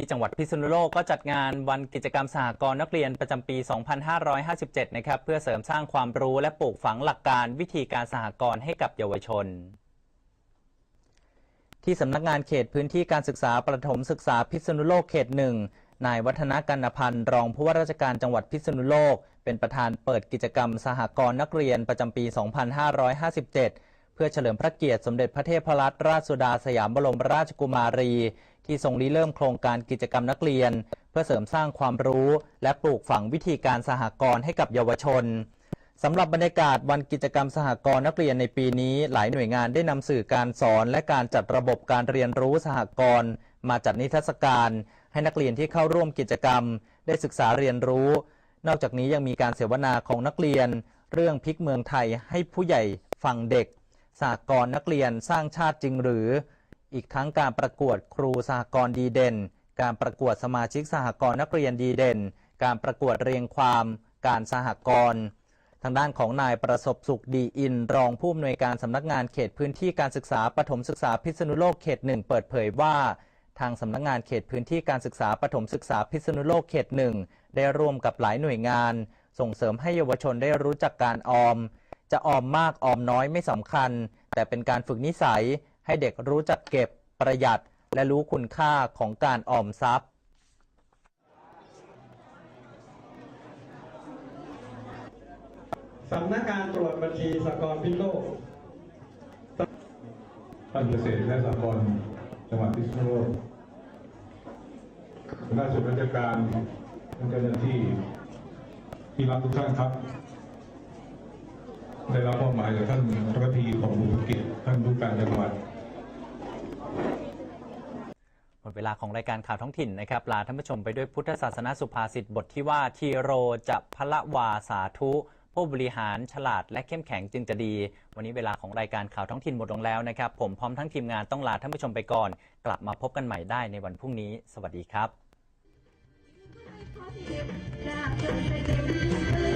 ที่จังหวัดพิษณุโลกก็จัดงานวันกิจกรรมสหกรณ์นักเรียนประจำปี 2557 นะครับ เพื่อเสริมสร้างความรู้และปลูกฝังหลักการวิธีการสหกรณ์ให้กับเยาวชน ที่สำนักงานเขตพื้นที่การศึกษาประถมศึกษาพิษณุโลกเขตหนึ่งนายวัฒนกันพันธ์รองผู้ว่าราชการจังหวัดพิษณุโลก เป็นประธานเปิดกิจกรรมสหกรณ์นักเรียนประจำปี 2557 พื่อเฉลิมพระเกียรติสมเด็จพระเทพรัตนราชสุดาสยามบรมราชกุมารี ที่ทรงริเริ่มโครงการกิจกรรมนักเรียน เพื่อเสริมสร้างความรู้ และปลูกฝังวิธีการสหกรณ์ให้กับเยาวชนสำหรับบรรยากาศวันกิจกรรมสหกรณ์นักเรียนในปีนี้ หลายหน่วยงานได้นำสื่อการสอนและการจัดระบบการเรียนรู้สหกรณ์มาจัดนิทรรศการ ให้นักเรียนที่เข้าร่วมกิจกรรม ได้ศึกษาเรียนรู้ นอกจากนี้ยังมีการเสวนาของนักเรียน เรื่องพลิกเมืองไทยให้ผู้ใหญ่ฟังเด็ก สหกรณ์นักเรียนสร้างชาติจริงหรือ อีกทั้งการประกวดครูสหกรณ์ดีเด่น การประกวดสมาชิกสหกรณ์นักเรียนดีเด่น การประกวดเรียงความ การสหกรณ์ทางด้านของนายประสบสุขดีอิน รองผู้อำนวยการสำนักงานเขตพื้นที่การศึกษาปฐมศึกษาพิษณุโลกเขตหนึ่งเปิดเผยว่า ทางสำนักงานเขตพื้นที่การศึกษาปฐมศึกษาพิษณุโลกเขตหนึ่งได้ร่วมกับหลายหน่วยงาน ส่งเสริมให้เยาวชนได้รู้จักการออม จะออมมากออมน้อยไม่สำคัญ แต่เป็นการฝึกนิสัยให้เด็กรู้จักเก็บประหยัด และรู้คุณค่าของการออมทรัพย์ สำนักงานตรวจบัญชีสหกรณ์พิษณุโลกท่านเกษตรและสหกรณ์จังหวัดพิษณุโลกคณะส่วนราชการท่านเจ้าหน้าที่ที่รักทุกท่านครับ ได้รับมอบหมายจากท่านรัฐีของบุรกิจท่านผู้การจังหวัดหมดเวลาของรายการข่าวท้องถิ่นนะครับ ลาท่านผู้ชมไปด้วยพุทธศาสนาสุภาษิตบทที่ว่าทีโรจะพละวาสาธุ ผู้บริหารฉลาดและเข้มแข็งจึงจะดี วันนี้เวลาของรายการข่าวท้องถิ่นหมดลงแล้วนะครับ ผมพร้อมทั้งทีมงานต้องลาท่านผู้ชมไปก่อน กลับมาพบกันใหม่ได้ในวันพรุ่งนี้ สวัสดีครับ